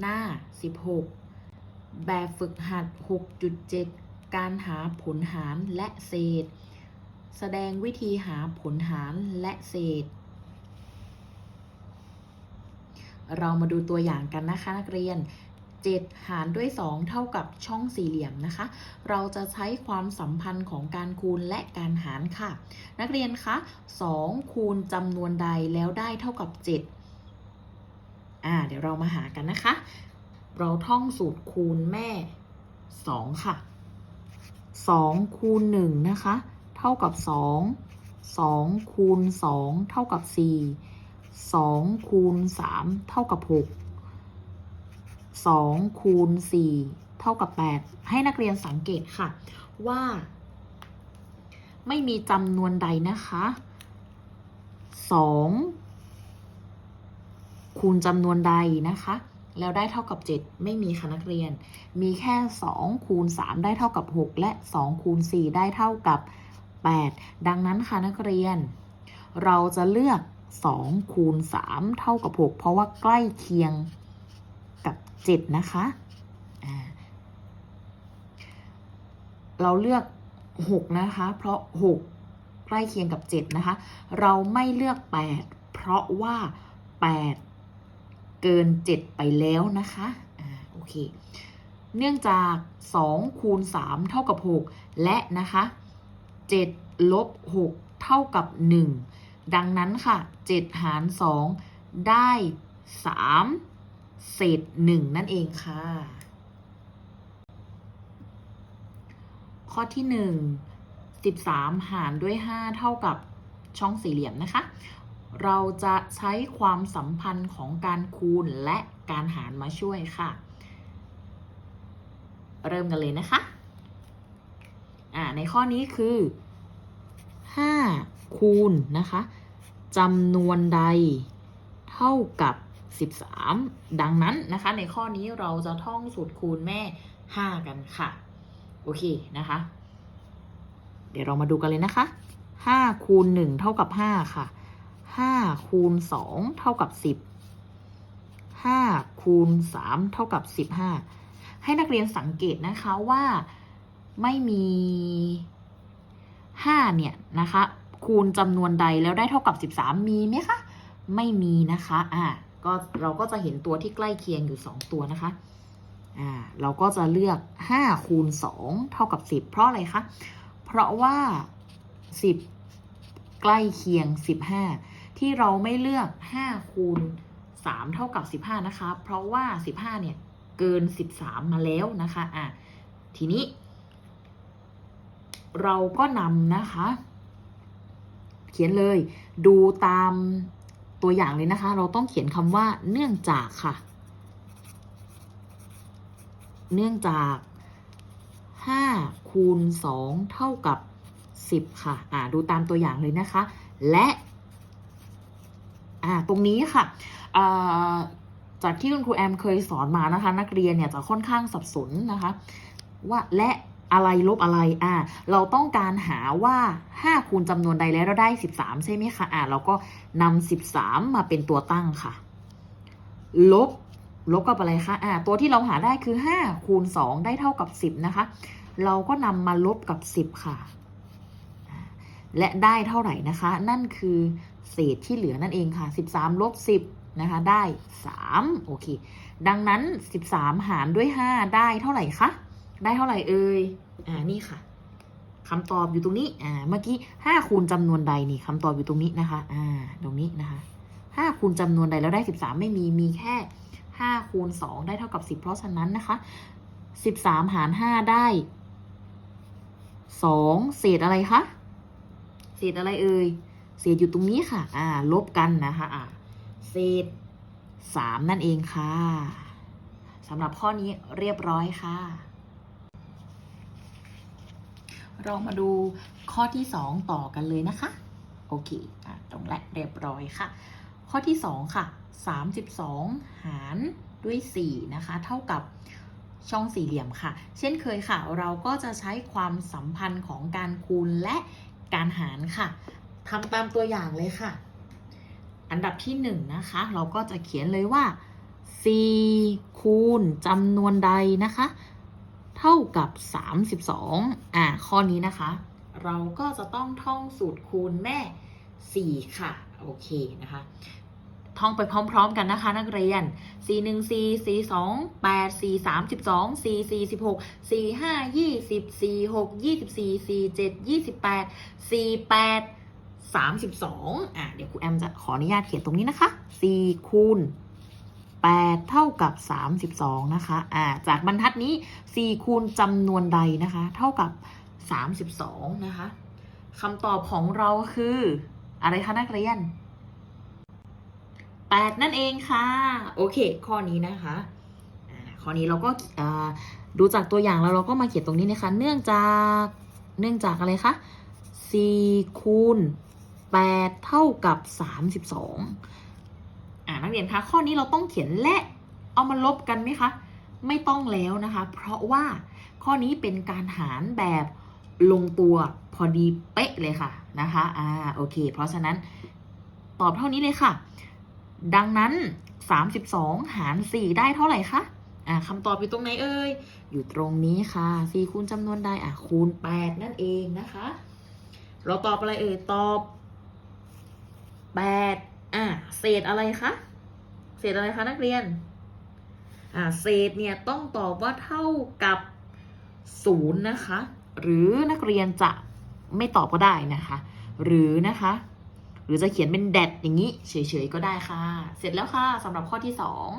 หน้า 16 แบบฝึกหัด 6.7 การหาผลหารและเศษ แสดงวิธีหาผลหารและเศษ เรามาดูตัวอย่างกันนะคะนักเรียน 7 หารด้วย 2 เท่ากับช่องสี่เหลี่ยมนะคะ เราจะใช้ความสัมพันธ์ของการคูณและการหารค่ะ นักเรียนคะ 2 คูณจำนวนใดแล้วได้เท่ากับ 7 อ่า เดี๋ยวเรามาหากันนะคะ เราท่องสูตรคูณแม่2ค่ะ2คูณ1นะคะ เท่ากับ2 2คูณ2เท่ากับ4 2คูณ3เท่ากับ6 2คูณ4เท่ากับ8ให้นักเรียนสังเกตค่ะ ว่า ไม่มีจำนวนใดนะคะ2 คูณจำนวนใดนะคะ แล้วได้เท่ากับ 7 ไม่มีค่ะนักเรียน มีแค่ 2 คูณ 3 ได้เท่ากับ 6 และ 2 คูณ 4 ได้เท่ากับ 8 ดังนั้นค่ะนักเรียน เราจะเลือก 2 คูณ 3 เท่ากับ 6 เพราะว่าใกล้เคียงกับ 7 นะคะเราเลือก 6 นะคะ เพราะ 6 ใกล้เคียงกับ 7 นะคะ เราไม่เลือก 8 เพราะว่า 8 เกิน 7 ไปแล้วนะคะอ่าโอเค เนื่องจาก2คูณ3เท่ากับ 6 และนะคะ 7 ลบ 6 เท่ากับ 1 ดังนั้นค่ะ 7 หาร 2 ได้ 3 เศษ 1 นั่นเองค่ะ ข้อที่ 1 13 หารด้วย 5 เท่ากับช่องสี่เหลี่ยมนะคะ เราจะใช้ความสัมพันธ์ของการคูณและการหารมาช่วยค่ะ เริ่มกันเลยนะคะอ่าในข้อนี้คือ5คูณนะคะจำนวนใดเท่ากับ 13 ดังนั้นนะคะ ในข้อนี้เราจะท่องสูตรคูณแม่ 5 กันค่ะ โอเคนะคะ เดี๋ยวเรามาดูกันเลยนะคะ5คูณ1เท่ากับ 5 ค่ะ 5คูณ2เท่ากับ10 5คูณ3เท่ากับ15ให้นักเรียนสังเกตนะคะว่าไม่มี5เนี่ยนะคะ คูณจำนวนใดแล้วได้เท่ากับ13มีไหมคะไม่มีนะคะอ่าก็เราก็จะเห็นตัวที่ใกล้เคียงอยู่2ตัวนะคะอ่าเราก็จะเลือก5คูณ2เท่ากับ10เพราะอะไรคะเพราะว่า10ใกล้เคียง15 ที่เราไม่เลือก5คูณ3เท่ากับ 15 นะคะ เพราะว่า 15 เนี่ย เกิน 13 มาแล้วนะคะอะทีนี้ เราก็นำนะคะ เขียนเลย ดูตามตัวอย่างเลยนะคะ เราต้องเขียนคำว่าเนื่องจากค่ะ เนื่องจาก5คูณ2เท่ากับ 10 ค่ะ อ่า ดูตามตัวอย่างเลยนะคะ และ อ่าตรงนี้ค่ะอ่าจากที่คุณครูแอมเคยสอนมานะคะ นักเรียนเนี่ยจะค่อนข้างสับสนนะคะ ว่าและอะไรลบอะไร อ่า เราต้องการหาว่า5คูณจำนวนใดแล้วเราได้ 13 ใช่ไหมคะ อ่า เราก็นำ13 มาเป็นตัวตั้งค่ะ ลบ ลบกับอะไรคะ อ่า ตัวที่เราหาได้คือ 5 คูณ 2 ได้เท่ากับ 10 นะคะ เราก็นำมาลบกับ 10 ค่ะ และได้เท่าไหร่นะคะ นั่นคือ เศษที่เหลือนั่นเองค่ะ 13 ลบ 10 นะคะ ได้ 3 โอเค ดังนั้น 13 หารด้วย 5 ได้เท่าไหร่คะ ได้เท่าไหร่เอ่ย อ่า นี่ค่ะคำตอบอยู่ตรงนี้ อ่า เมื่อกี้ห้าคูณจำนวนใดนี่คำตอบอยู่ตรงนี้นะคะ อ่า ตรงนี้นะคะห้าคูณจำนวนใดแล้วได้สิบสามไม่มี มีแค่ห้าคูณสองได้เท่ากับสิบเพราะฉะนั้นนะคะสิบสามหารห้าได้สองเศษอะไรคะ เศษอะไรเอ่ย เศษอยู่ตรงนี้ค่ะ อ่า ลบกันนะคะอ่าเศษสามนั่นเองค่ะสำหรับข้อนี้เรียบร้อยค่ะ เรามาดูข้อที่2ต่อกันเลยนะคะ โอเคอะตรงและเรียบร้อยค่ะ ข้อที่2ค่ะ32หารด้วย4นะคะ เท่ากับช่องสี่เหลี่ยมค่ะ เช่นเคยค่ะ เราก็จะใช้ความสัมพันธ์ของการคูณและการหารค่ะ ทำตามตัวอย่างเลยค่ะ อันดับที่1นนะคะ เราก็จะเขียนเลยว่า4คูณจำนวนใดนะคะ เท่ากับ 32 อ่า ข้อนี้นะคะ เราก็จะต้องท่องสูตรคูณแม่ 4 ค่ะ โอเคนะคะท่องไปพร้อมๆกันนะคะ นักเรียน4 1 4 4 2 8 4 3 12 4 4 16 4 5 20 4 6 24 4 7 28 4 8 32อะเดี๋ยวครูแอมจะขออนุญาตเขียนตรงนี้นะคะ4คูณ8 เท่ากับ 32 นะคะอ่าจากบรรทัดนี้ 4 คูณจำนวนใดนะคะ เท่ากับ 32 นะคะคำตอบของเราคือ อะไรคะนักเรียน 8 นั่นเองค่ะ โอเค ข้อนี้นะคะข้อนี้เราก็อ่าดูจากตัวอย่างแล้วเราก็มาเขียนตรงนี้นะคะ เนื่องจาก เนื่องจากอะไรคะ4คูณ 8 เท่ากับ 32 อ่านักเรียนคะข้อนี้เราต้องเขียนและเอามาลบกันไหมคะ ไม่ต้องแล้วนะคะ เพราะว่าข้อนี้เป็นการหารแบบลงตัวพอดีเป๊ะเลยค่ะนะคะ อ่า โอเค เพราะฉะนั้นตอบเท่านี้เลยค่ะ ดังนั้น 32 หาร 4 ได้เท่าไหร่คะ อ่าคำตอบอยู่ตรงไหนเอ่ย อยู่ตรงนี้ค่ะ 4 คูณจำนวนใดอะ คูณ 8 นั่นเองนะคะ เราตอบอะไรเอ่ย ตอบ แปดอะเศษอะไรคะเศษอะไรคะนักเรียนอ่าเศษเนี่ยต้องตอบว่าเท่ากับศูนย์นะคะ หรือนักเรียนจะไม่ตอบก็ได้นะคะ หรือนะคะ หรือจะเขียนเป็นแดดอย่างนี้เฉยๆก็ได้ค่ะ เสร็จแล้วค่ะสำหรับข้อที่สอง